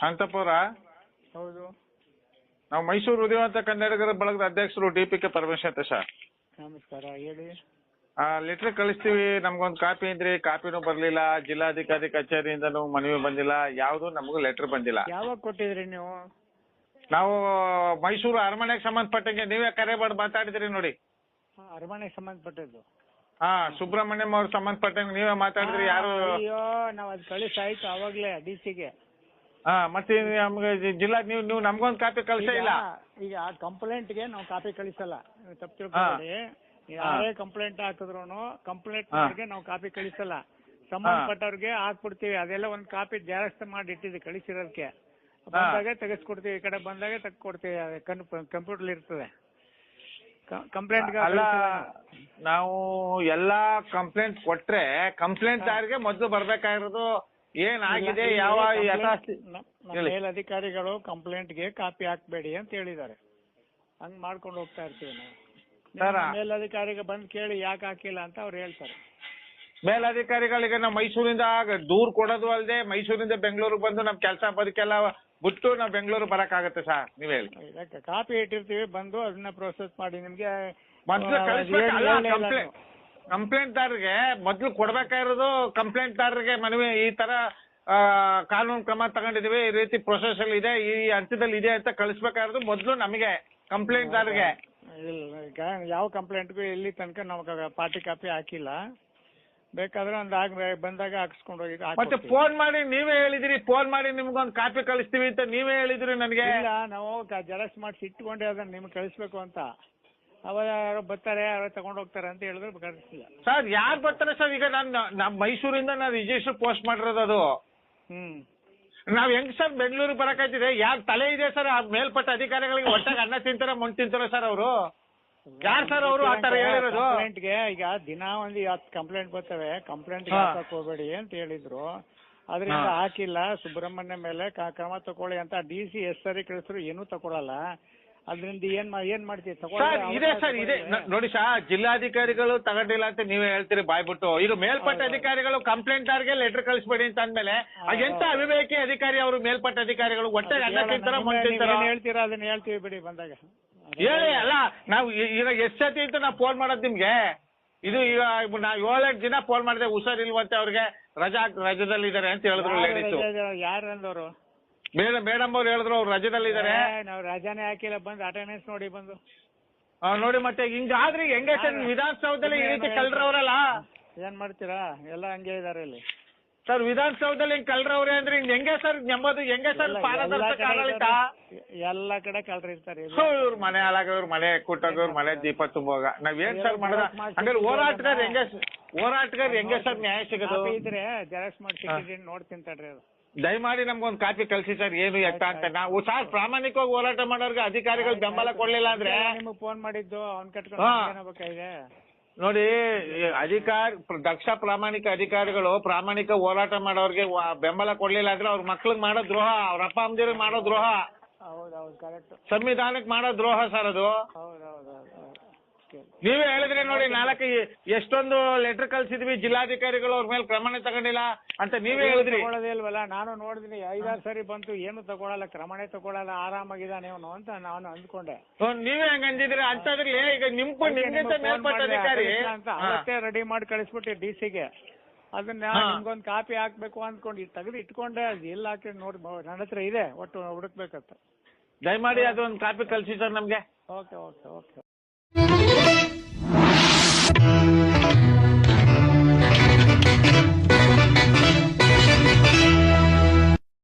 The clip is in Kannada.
ಶಾಂತಪುರ? ಹೌದು. ನಾವು ಮೈಸೂರು ಉದಯವಂತ ಕನ್ನಡಿಗರ ಬಳಗದ ಅಧ್ಯಕ್ಷರು ಡಿ ಪಿ ಕೆ. ಪರಮೇಶ್ವರ್ ಅಂತ ಸರ್. ನಮಸ್ಕಾರ ಹೇಳಿ. ಆ ಲೆಟರ್ ಕಳಿಸ್ತೀವಿ. ನಮ್ಗೊಂದು ಕಾಪಿ ಅಂದ್ರಿ ಕಾಪಿನೂ ಬರ್ಲಿಲ್ಲ. ಜಿಲ್ಲಾಧಿಕಾರಿ ಕಚೇರಿಯಿಂದನೂ ಮನವಿ ಬಂದಿಲ್ಲ. ಯಾವುದು ನಮಗೂ ಲೆಟರ್ ಬಂದಿಲ್ಲ. ಯಾವಾಗ ಕೊಟ್ಟಿದ್ರಿ ನೀವು? ನಾವು ಮೈಸೂರು ಅರಮನೆಗೆ ಸಂಬಂಧಪಟ್ಟಂಗೆ ನೀವೇ ಕರೆ ಮಾಡಿ ಮಾತಾಡಿದ್ರಿ ನೋಡಿ. ಆ, ಅರಮನೆಗೆ ಸಂಬಂಧಪಟ್ಟದ್ದು. ಹಾ ಸುಬ್ರಹ್ಮಣ್ಯಂ ಅವ್ರ ಸಂಬಂಧಪಟ್ಟಂಗೆ ನೀವೇ ಮಾತಾಡಿದ್ರಿ. ಯಾರು ಅಯ್ಯೋ ಅಯ್ಯೋ ಅದ್ ಕಳಿಸ್ ಆಯ್ತು ಅವಾಗ್ಲೇ ಡಿ ಸಿಗೆ ಹಾ ಮತ್ತೆ ನಮ್ಗೆ ಜಿಲ್ಲಾ ನೀವು ನೀವು ನಮ್ಗೊಂದ್ ಕಾಪಿ ಕಳ್ಸೇ ಇಲ್ಲ. ಈಗ ಆ ಕಂಪ್ಲೇಂಟ್ಗೆ ನಾವು ಕಾಪಿ ಕಳಿಸಲ್ಲ. ನೀವು ತಪ್ಪು ತಿಳ್ಕೊಬೇಡಿ ಯಾರೇ ಕಂಪ್ಲೇಂಟ್ ಹಾಕಿದ್ರು ಕಂಪ್ಲೇಂಟ್ಗೆ ಅವ್ರಿಗೆ ನಾವು ಕಾಪಿ ಕಳಿಸಲ್ಲ. ಸಂಬಂಧಪಟ್ಟವ್ರಿಗೆ ಹಾಕ್ಬಿಡ್ತೀವಿ. ಅದೆಲ್ಲ ಒಂದು ಕಾಪಿ ಜೆರಾಕ್ಸ್ ಮಾಡಿ ಇಟ್ಟಿದ್ವಿ ಕಳಿಸಿರೋದಕ್ಕೆ. ಬಂದಾಗೆ ತೆಗೆಸ್ಕೊಡ್ತೀವಿ. ಈ ಕಡೆ ಬಂದಾಗೆ ತೆಗೆಸ್ಕೊಡ್ತೀವಿ. ಕಂಪ್ಯೂಟರ್ ಇರ್ತದೆ. ಕಂಪ್ಲೇಂಟ್ ಅಲ್ಲ ನಾವು ಎಲ್ಲಾ ಕಂಪ್ಲೇಂಟ್ ಕೊಟ್ರೆ ಕಂಪ್ಲೇಂಟ್ ಯಾರಿಗೆ ಮೊದ್ಲು ಬರ್ಬೇಕಾಗಿರೋದು ಏನಾಗಿದೆ ಯಾವ ಯಥಾಸ್ಥಿ. ಮೇಲಧಿಕಾರಿಗಳು ಕಂಪ್ಲೇಂಟ್ಗೆ ಕಾಪಿ ಹಾಕ್ಬೇಡಿ ಅಂತ ಹೇಳಿದ್ದಾರೆ. ಹಂಗ್ ಮಾಡ್ಕೊಂಡು ಹೋಗ್ತಾ ಇರ್ತೀವಿ ನಾವು. ಸರ್, ಮೇಲಧಿಕಾರಿಗೆ ಬಂದು ಕೇಳಿ ಯಾಕೆ ಹಾಕಿಲ್ಲ ಅಂತ ಅವ್ರು ಹೇಳ್ತಾರೆ. ಮೇಲಧಿಕಾರಿಗಳಿಗೆ ನಾವು ಮೈಸೂರಿಂದ ದೂರ್ ಕೊಡೋದು ಅಲ್ಲದೆ ಮೈಸೂರಿಂದ ಬೆಂಗಳೂರಿಗೆ ಬಂದು ನಮ್ ಕೆಲಸ ಬದುಕೆಲ್ಲ ಬಿಟ್ಟು ನಾವು ಬೆಂಗಳೂರು ಬರಕ್ಕಾಗತ್ತೆ ಸರ್ ನೀವ್ ಹೇಳಿ. ಕಾಪಿ ಇಟ್ಟಿರ್ತೀವಿ ಬಂದು ಅದನ್ನ ಪ್ರೋಸೆಸ್ ಮಾಡಿ ನಿಮ್ಗೆ ಮೊದ್ಲು ಮೊದಲು ಕಂಪ್ಲೇಂಟ್ ಕಂಪ್ಲೇಂಟ್ ದಾರರಿಗೆ ಮೊದ್ಲು ಕೊಡ್ಬೇಕಾಗಿರೋದು ಕಂಪ್ಲೇಂಟ್ ದಾರರಿಗೆ ಮನವಿ ಈ ತರ ಆ, ಕಾನೂನು ಕ್ರಮ ತಗೊಂಡಿದೀವಿ ಈ ರೀತಿ ಪ್ರೊಸೆಸ್ ಅಲ್ಲಿ ಇದೆ ಈ ಹಂತದಲ್ಲಿ ಇದೆ ಅಂತ ಕಳಿಸ್ಬೇಕಾಗಿರೋದು ಮೊದ್ಲು ನಮಗೆ ಕಂಪ್ಲೇಂಟ್ ದಾರರಿಗೆ ಇಲ್ಲ ಈಗ ಯಾವ ಕಂಪ್ಲೇಂಟ್ಗೂ ಇಲ್ಲಿ ತನಕ ನಮಗೆ ಪಾರ್ಟಿ ಕಾಪಿ ಹಾಕಿಲ್ಲ. ಬೇಕಾದ್ರೆ ಒಂದು ಆಗ ಬಂದಾಗ ಹಾಕಿಸ್ಕೊಂಡು ಹೋಗಿ ಮತ್ತೆ ಫೋನ್ ಮಾಡಿ ನೀವೇ ಹೇಳಿದಿರಿ ಫೋನ್ ಮಾಡಿ ನಿಮ್ಗೊಂದು ಕಾಪಿ ಕಳಿಸ್ತೀವಿ ಅಂತ ನೀವೇ ಹೇಳಿದ್ರಿ ನನಗೆ. ಇಲ್ಲ ನಾವು ಜೆರಾಕ್ಸ್ ಮಾಡಿಸಿ ಇಟ್ಕೊಂಡೆ ಅದನ್ನ ನಿಮ್ಗೆ ಕಳಿಸ್ಬೇಕು ಅಂತ. ಅವಾಗ ಯಾರೋ ಬರ್ತಾರೆ ಯಾರೋ ತಗೊಂಡು ಹೋಗ್ತಾರೆ ಅಂತ ಹೇಳಿದ್ರೆ ಕಳಿಸಿಲ್ಲ ಸರ್ ಯಾರು ಬರ್ತಾರೆ ಸರ್? ಈಗ ನಾನು ನಮ್ಮ ಮೈಸೂರಿಂದ ನಾನು ರಿಜಿಸ್ಟರ್ ಪೋಸ್ಟ್ ಮಾಡಿರೋದು ಅದು. ಹ್ಮ್. ನಾವ್ ಹೆಂಗ್ ಸರ್ ಬೆಂಗಳೂರಿಗೆ ಬರಕಾಯ್ತಿದೆ ಯಾರ್ ತಲೆ ಇದೆ ಸರ್? ಆ ಮೇಲ್ಪಟ್ಟ ಅಧಿಕಾರಿಗಳಿಗೆ ಒಟ್ಟಾಗಿ ಅನ್ನ ತಿಂತಾರೆ ಮಣ್ಣು ತಿಂತಾರೆ ಸರ್ ಅವರು. ಯಾರ್ ಸರ್ ಅವರು ಆ ತರ ಹೇಳಿರೋದು? ಕಂಪ್ಲೇಂಟ್ಗೆ ಈಗ ದಿನ ಒಂದು ಹತ್ತು ಕಂಪ್ಲೇಂಟ್ ಬರ್ತವೆ. ಕಂಪ್ಲೇಂಟ್. ಹಾಕಕ್ ಹೋಗ್ಬೇಡಿ ಅಂತ ಹೇಳಿದ್ರು. ಅದರಿಂದ ಹಾಕಿಲ್ಲ. ಸುಬ್ರಹ್ಮಣ್ಯ ಮೇಲೆ ಕ- ಕ್ರಮ ತಗೊಳ್ಳಿ ಅಂತ ಡಿ ಸಿ ಎಸ್ ಸರಿ ಕಳಿಸಿದ್ರು ಏನೂ ತಗೊಳಲ್ಲ ಅದರಿಂದ ಏನ್ ಮಾ- ಏನ್ ಮಾಡ್ತೀವಿ ಸರ್ ಇದೆ ಸರ್ ಇದೆ. ನ- ನೋಡಿ ಸಾ ಜಿಲ್ಲಾಧಿಕಾರಿಗಳು ತಗೊಂಡಿಲ್ಲ ಅಂತ ನೀವೇ ಹೇಳ್ತೀರಿ ಬಾಯ್ಬಿಟ್ಟು. ಇದು ಮೇಲ್ಪಟ್ಟ. ಅಧಿಕಾರಿಗಳು ಕಂಪ್ಲೇಂಟ್ ಅವ್ರಿಗೆ ಲೆಟರ್ ಕಳಿಸ್ಬೇಡಿ ಅಂತ ಅಂದ್ಮೇಲೆ ಎಂತ. ಅವಿವೇಕಿ ಅಧಿಕಾರಿ ಅವರು ಮೇಲ್ಪಟ್ಟ ಅಧಿಕಾರಿಗಳು ಒಟ್ಟೆ ಅನ್ನ ತಿಂತಾರ ಮಣ್ಣು ತಿಂತಾರ ಏನ್ ಹೇಳ್ತೀರಾ ಅದನ್ನ ಹೇಳ್ತೀವಿ ಬಿಡಿ ಬಂದಾಗ. ಹೇಳಿ ಅಲ್ಲ ನಾವು ಈ- ಈಗ ಎಷ್ಟ್ ಸತಿ ಅಂತ ನಾವು ಫೋನ್ ಮಾಡೋದು ನಿಮ್ಗೆ. ಇದು ಈಗ ನಾ ಏಳೆಂಟು ದಿನ ಫೋನ್ ಮಾಡಿದೆ ಹುಷಾರಿಲ್ವಂತೆ ಅವ್ರಿಗೆ. ರಜಾ ರಜದಲ್ಲಿ ಇದಾರೆ ಅಂತ ಹೇಳಿದ್ರು ಲೇಡೀಸು ಯಾರು ಅಂದವರು? ಮೇಡಮ್ ಮೇಡಮ್ ಅವ್ರು ಹೇಳಿದ್ರು ಅವ್ರು ರಜದಲ್ಲಿದ್ದಾರೆ ನಾವು ರಜಾನೇ ಹಾಕಿಲ್ಲ ಬಂದು ಅಟೆಂಡೆನ್ಸ್ ನೋಡಿ ಬಂದು. ನೋಡಿ ಮತ್ತೆ ಹಿಂಗಾದ್ರೆ ಹೆಂಗೆ ಸರ್ ವಿಧಾನಸೌಧದಲ್ಲಿ ಈ ರೀತಿ ಕಳ್ರವ್ರಲ್ಲ ಏನ್ ಮಾಡ್ತೀರಾ? ಎಲ್ಲ ಹಂಗೆ ಇದಾರೆ ಇಲ್ಲಿ. ಸರ್ ವಿಧಾನಸೌಧದಲ್ಲಿ ಹಿಂಗ್ ಕಳ್ರವ್ರೆ ಅಂದ್ರೆ ಹಿಂಗ್ ಹೆಂಗೆ ಸರ್ ನೆಮ್ಮದು ಹೆಂಗೆ ಸರ್ ಎಲ್ಲ- ಪಾರದರ್ಶಕ ಆಡಳಿತ? ಇದಾರೆ. ಎಲ್ಲ ಕಡೆ ಕಳ್ರು ಇರ್ತಾರೆ ಸೊ ಇವ್ರ ಮನೆ ಹಾಳಾಗ ಇವ್ರ ಮನೆ ಕುಟ್ಟಾಗ ಇವ್ರ ಮನೆ ದೀಪ ತುಂಬುವಾಗ ಏನ್ ಸರ್ ಮಾಡೋದ? ಹಂಗಾರೆ ಹೋರಾಟಗಾರ ಹೆಂಗೆ ಹೋರಾಟಗಾರ ಹೆಂಗೆ ಸರ್ ನ್ಯಾಯ ಸಿಗೋದು? ಇದ್ರೆ ಜೆರಾಕ್ಸ್ ಮಾಡಿ ನೋಡ್ತೀನಿ ತಡ್ರಿ ಅದು ದಯಮಾಡಿ ನಮ್ಗೊಂದ್ ಕಾಪಿ ಕಳ್ಸಿ ಸರ್ ಏನು ಎತ್ತ ಅಂತ. ನಾವು ಸರ್ ಪ್ರಾಮಾಣಿಕವಾಗಿ ಹೋರಾಟ ಮಾಡೋರ್ಗೆ ಅಧಿಕಾರಿಗಳು ಬೆಂಬಲ ಕೊಡ್ಲಿಲ್ಲ ಅಂದ್ರೆ ನಿಮಗೆ ಫೋನ್ ಮಾಡಿದ್ದು ಅವ್ನ್ ಕಟ್ಕೊಂಡ್ ಹಾ. ನೋಡಿ ಅಧಿಕಾರಿ ದಕ್ಷ ಪ್ರಾಮಾಣಿಕ ಅಧಿಕಾರಿಗಳು ಪ್ರಾಮಾಣಿಕ ಹೋರಾಟ ಮಾಡೋರ್ಗೆ ಬೆಂಬಲ ಕೊಡ್ಲಿಲ್ಲ ಅಂದ್ರೆ ಅವ್ರ ಮಕ್ಳಿಗೆ ಮಾಡೋ ದ್ರೋಹ ಅವ್ರ ಅಪ್ಪ ಅಮ್ಮದಿರಿಗೆ ಮಾಡೋ ದ್ರೋಹ. ಸಂವಿಧಾನಕ್ಕೆ ಮಾಡೋ ದ್ರೋಹ ಸರ್ ಅದು. ನೀವೇ ಹೇಳಿದ್ರೆ ನೋಡಿ ನಾಲ್ಕು ಎಷ್ಟೊಂದು ಲೆಟರ್ ಕಳ್ಸಿದ್ವಿ ಜಿಲ್ಲಾಧಿಕಾರಿಗಳು ಅವ್ರ ಮೇಲೆ ಕ್ರಮಣೆ ತಗೊಂಡಿಲ್ಲ ಅಂತ ನೀವೇ ಹೇಳಿದ್ರಿ. ತಗೊಳ್ಳೋದೇ ಇಲ್ವಲ್ಲ ನಾನು ನೋಡಿದೀನಿ ಐದಾರು ಸರಿ ಬಂತು ಏನು ತಗೊಳಲ್ಲ ಕ್ರಮಣೆ ತಗೊಳಲ್ಲ ಆರಾಮಾಗಿದ್ದಾನೆ ಅವನು ಅಂತ ನಾನು ಅಂದ್ಕೊಂಡೆ. ಹ್ಮ್, ನೀವೇ ಹಂಗ ಅಂದಿದ್ರಿ ಅಂತದ್ರಲ್ಲಿ ಈಗ ನಿಮ್ಗೂ ನಿಮ್ಗಿಂತ ಮೇಲ್ಪಟ್ಟ ಅಧಿಕಾರಿ. ಅವತ್ತೇ ರೆಡಿ ಮಾಡಿ ಕಳಿಸ್ಬಿಟ್ಟೆ ಡಿ ಸಿಗೆ. ಅದನ್ನ ಹಾ. ನಿಮ್ಗೊಂದು ಕಾಪಿ ಹಾಕ್ಬೇಕು ಅಂದ್ಕೊಂಡು ತೆಗೆದು ಇಟ್ಕೊಂಡೆ ಅದು ಎಲ್ಲ ಹಾಕಿ ನೋಡಿ ನನ್ನ ಹತ್ರ ಇದೆ ಒಟ್ಟು ಹುಡುಕ್ಬೇಕಂತ. ದಯಮಾಡಿ ಅದೊಂದು ಕಾಪಿ ಕಳ್ಸಿ ಸರ್ ನಮ್ಗೆ. Okay okay okay.